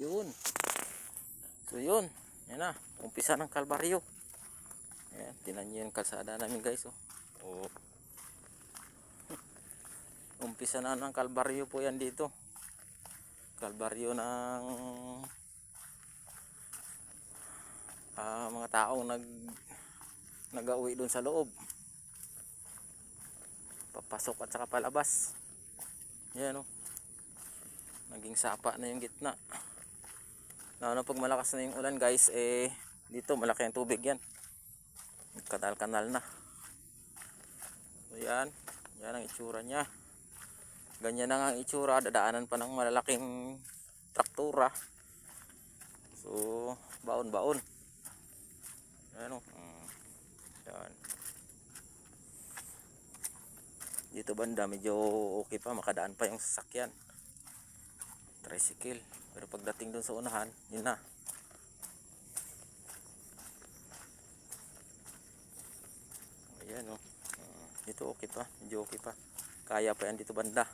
Yun. So yun. Yan na. Umpisa ng kalbaryo. Ayan. Tinan nyo yung kalsada namin guys. Oh. oh. Umpisa na ng kalbaryo po yan dito. Kalbaryo ng ah, mga taong nag nag-uwi doon sa loob. Papasok at saka palabas. Yan oh. Naging sapa na yung gitna. Lalo pag malakas na yung ulan guys, eh dito malaki ang tubig yan. Kanal-kanal na. So yan, yan ang itsura niya. Ganyan na ang itsura, dadaanan pa ng malalaking traktura. So, baon-baon. Yan o. Mm. Yan. Dito banda, medyo okay pa, makadaan pa yung sasakyan. Tricycle. Pero pagdating dun sa unahan, yun na. Ayan o. Ah, dito okay pa, medyo okay pa. Kaya pa yan dito banda.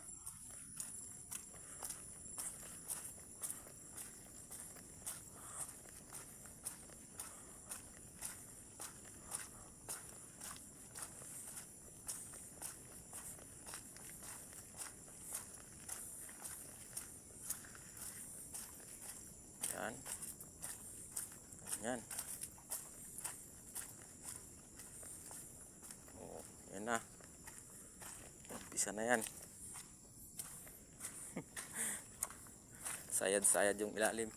Yan. Yan. Oh, yan na. Umpisa na yan. Sayad-sayad yung ilalim.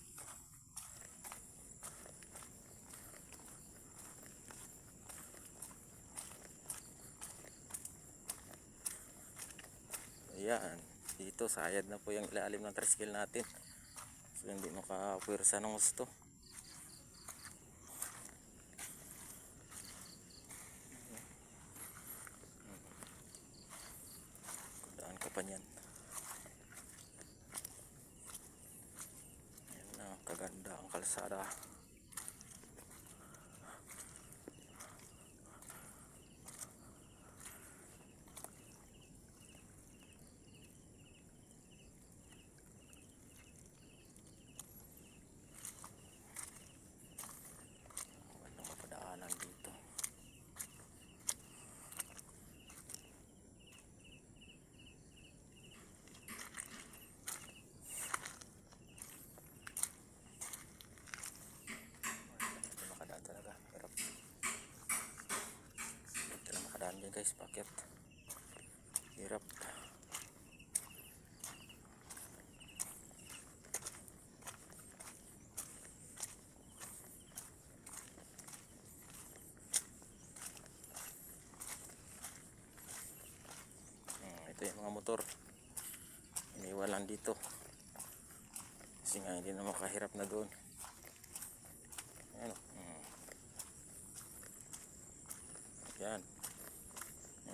Ayan. Dito sayad na po yung ilalim ng tricycle natin. So hindi makapwersa ng gusto. Daan ka pa niyan. Yan na, kaganda ang kalsada. Walang mapadaanan dito. Hindi makadaan talaga. Hirap. Hindi guys. Bakit? Hirap. Hmm, ito yung mga motor. Iniwalan dito. Kasi nga hindi na makahirap na doon. Ayan. Hmm. Yan.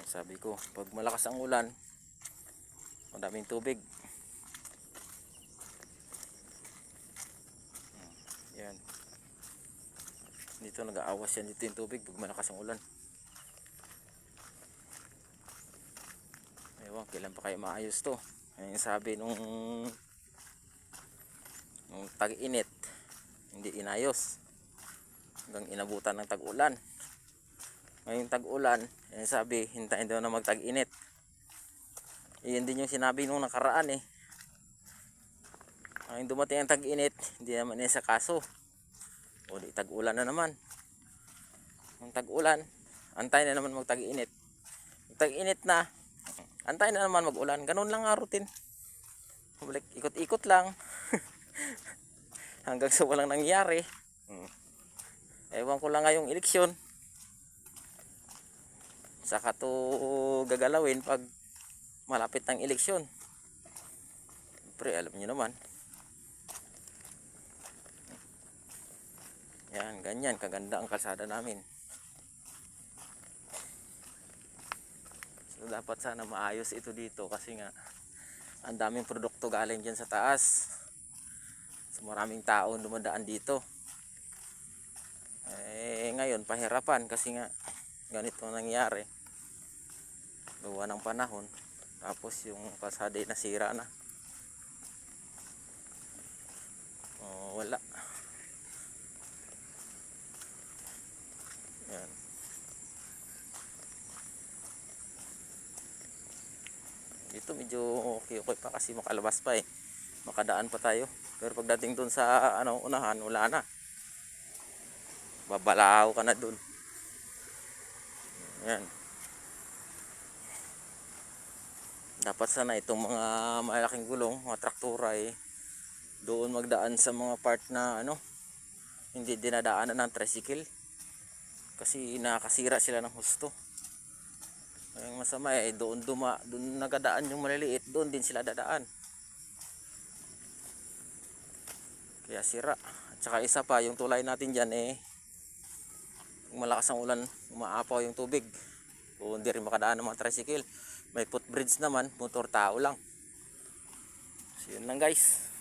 Sabi ko, pag malakas ang ulan, madaming tubig. Yan. Dito nag-aawas yan dito yung tubig pag malakas ang ulan. Ewan, kailan pa kayo maayos to? Ayun yung sabi nung nung tag-init, hindi inayos. Hanggang inabutan ng tag-ulan. Ngayong tag-ulan, ayun sabi, hintayin daw na mag-tag-init. Iyon din yung sinabi nung nakaraan eh. Ngayong dumating ang tag-init, hindi naman niya sa kaso. O di tag-ulan na naman. Ang tag-ulan, antay na naman mag-tag-init. Tag-init na, antay na naman mag-ulan. Ganun lang nga routine. Ikot-ikot lang. Hanggang sa walang nangyari. Hmm. Ewan ko lang ngayong eleksyon. Saka to gagalawin pag malapit ng eleksyon. Pre, alam niyo naman. Yan, ganyan. Kaganda ang kalsada namin. So, dapat sana maayos ito dito kasi nga ang daming produkto galing dyan sa taas. So, maraming tao dumadaan dito. Eh, ngayon, pahirapan kasi nga ganito nangyari gawa ng panahon tapos yung kasada nasira na. Oh, wala. Yan. Dito medyo okay okay pa kasi makalabas pa eh. Makadaan pa tayo. Pero pagdating dun sa ano unahan wala na. Babalaw ka na dun. Yan. Dapat sana itong mga malaking gulong, mga traktura eh, doon magdaan sa mga part na ano, hindi dinadaanan ng tricycle. Kasi nakasira sila ng husto. Ang masama eh, doon duma, doon nagadaan yung maliliit, doon din sila dadaan. Kaya sira. At saka isa pa, yung tulay natin dyan eh, malakas ang ulan, umaapaw yung tubig. O hindi rin makadaan ng mga tricycle. May footbridge naman, motor tao lang. So yun lang guys.